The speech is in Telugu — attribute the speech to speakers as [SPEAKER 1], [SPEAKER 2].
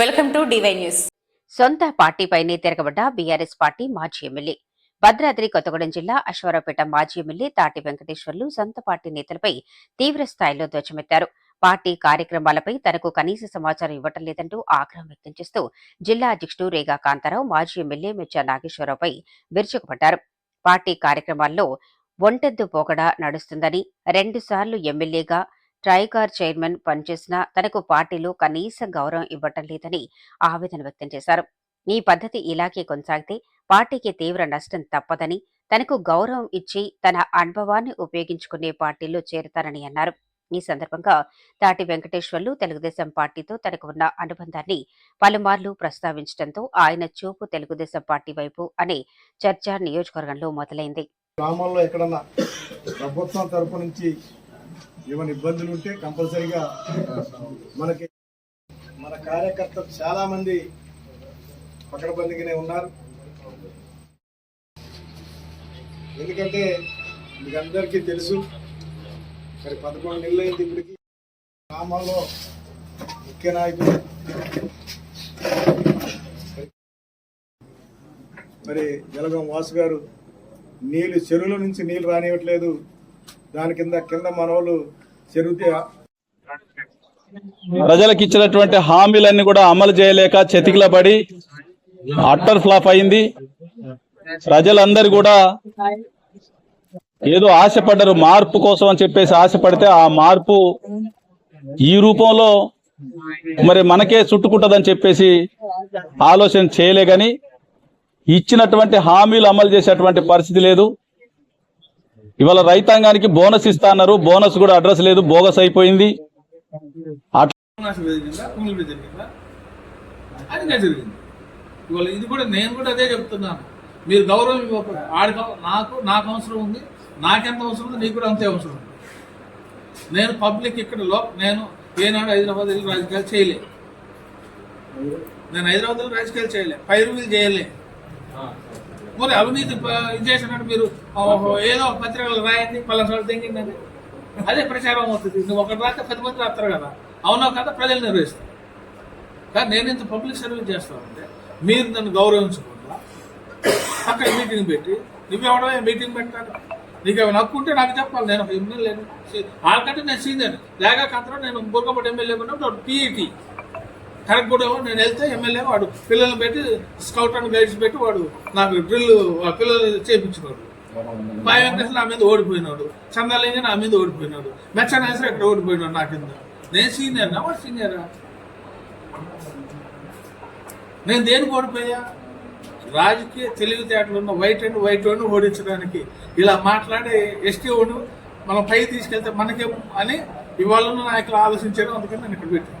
[SPEAKER 1] Welcome to DY news.
[SPEAKER 2] సొంత పార్టీపైనే తిరగబడ్డ బీఆర్ఎస్ పార్టీ మాజీ ఎమ్మెల్యే. భద్రాద్రి కొత్తగూడెం జిల్లా అశ్వారావుపేట మాజీ ఎమ్మెల్యే తాటి వెంకటేశ్వర్లు సొంత పార్టీ నేతలపై తీవ్ర స్థాయిలో ధ్వజమెత్తారు. పార్టీ కార్యక్రమాలపై తనకు కనీస సమాచారం ఇవ్వటం లేదంటూ ఆగ్రహం వ్యక్తం చేస్తూ జిల్లా అధ్యక్షుడు రేగా కాంతారావు మాజీ ఎమ్మెల్యే మెచ్చా నాగేశ్వరరావుపై విరుచుకుపడ్డారు. పార్టీ కార్యక్రమాల్లో ఒంటెద్దు పోకడా నడుస్తుందని రెండుసార్లు ఎమ్మెల్యేగా ట్రైకార్ చైర్మన్ పనిచేసినా తనకు పార్టీలో కనీస గౌరవం ఇవ్వటం లేదని ఆవేదన వ్యక్తం చేశారు. ఈ పద్ధతి ఇలాగే కొనసాగితే పార్టీకి తీవ్ర నష్టం తప్పదని తనకు గౌరవం ఇచ్చి తన అనుభవాన్ని ఉపయోగించుకునే పార్టీలో చేరతారని అన్నారు. ఈ సందర్భంగా తాటి వెంకటేశ్వర్లు తెలుగుదేశం పార్టీతో తనకు ఉన్న అనుబంధాన్ని పలుమార్లు ప్రస్తావించడంతో ఆయన చూపు తెలుగుదేశం పార్టీ వైపు అనే చర్చ నియోజకవర్గంలో మొదలైంది.
[SPEAKER 3] గ్రామాల్లో ఎక్కడన్నా ప్రభుత్వం తరపు నుంచి ఏమైనా ఇబ్బందులు ఉంటే కంపల్సరీగా మనకి మన కార్యకర్తలు చాలా మంది పకడబందిగానే ఉన్నారు. ఎందుకంటే మీకు అందరికీ తెలుసు మరి పదకొండు నెలలైంది ఇప్పటికి గ్రామాల్లో ముఖ్య నాయకులు మరి జలగం వాసు గారు నీళ్ళు చెరువుల నుంచి నీళ్ళు రానివ్వట్లేదు. దాని కింద కింద మనోళ్ళు చెరువు
[SPEAKER 4] ప్రజలకు ఇచ్చినటువంటి హామీలన్నీ కూడా అమలు చేయలేక చెతికిలబడి అట్టర్ ఫ్లాప్ అయింది. ప్రజలందరూ కూడా ఏదో ఆశపడ్డారు మార్పు కోసం అని చెప్పేసి ఆశపడితే ఆ మార్పు ఈ రూపంలో మరి మనకే చుట్టుకుంటుందని చెప్పేసి ఆలోచన చేయలే కానీ ఇచ్చినటువంటి హామీలు అమలు చేసేటువంటి పరిస్థితి లేదు. ఇవాళ రైతాంగానికి బోనస్ ఇస్తా అన్నారు. బోనస్ కూడా అడ్రస్ లేదు. బోగస్ అయిపోయింది.
[SPEAKER 5] అది జరిగింది ఇవాళ ఇది కూడా నేను కూడా అదే చెప్తున్నాను. మీరు గౌరవం ఇవ్వక ఆడికి నాకు నాకు అవసరం ఉంది. నాకెంత అవసరం ఉంది నీకు కూడా అంతే అవసరం ఉంది. నేను పబ్లిక్ ఇక్కడ లో నేను ఏనాడు హైదరాబాద్ వెళ్ళి రాజకీయాలు చేయలే. నేను హైదరాబాద్ రాజకీయాలు చేయలే. పైరువీలు చేయలే. మరి అవినీతి ఇది చేసినట్టు మీరు ఏదో పత్రికలు రాయండి పలాసాలు తెంగిందని అదే ప్రచారం అవుతుంది. నువ్వు ఒకటి రాస్తే పది మంది రాస్తారు కదా. అవునా కదా ప్రజలు నిర్వహిస్తారు. కానీ నేను ఇంత పబ్లిక్ సర్వీస్ చేస్తానంటే మీరు నన్ను గౌరవించకుండా అక్కడ మీటింగ్ పెట్టి నువ్వెవడమే మీటింగ్ పెట్టాను నీకు ఏమైనా హక్కు ఉంటే నాకు చెప్పాలి. నేను ఒక ఎమ్మెల్యే వాళ్ళకంటే నేను సీనియర్ లేక కంతరం నేను బుర్గపట్టి ఎమ్మెల్యే ఉన్నప్పుడు టీఈటీ కరెక్ట్ కూడా నేను వెళ్తే ఎమ్మెల్యే వాడు పిల్లల్ని పెట్టి స్కౌట్ అండ్ గైడ్స్ పెట్టి వాడు నాకు డ్రిల్ పిల్లలు చేయించినాడు మా వెంకటేశ్వర నా మీద ఓడిపోయినాడు. చందాలింగ నా మీద ఓడిపోయినాడు. మెచ్చనేశ్వర ఇక్కడ ఓడిపోయినాడు నా కింద. నేను సీనియర్ నా? వాడు సీనియరా నేను దేనికి ఓడిపోయా? రాజకీయ తెలివితేటలు ఉన్న వైట్ అండ్ వైట్ వాడిని ఓడించడానికి. ఇలా మాట్లాడే ఎస్టీ వాడు మనం పై తీసుకెళ్తే మనకేం అని ఇవాళ ఉన్న నాయకులు ఆలోచించారు అందుకని నేను ఇక్కడ పెట్టాను.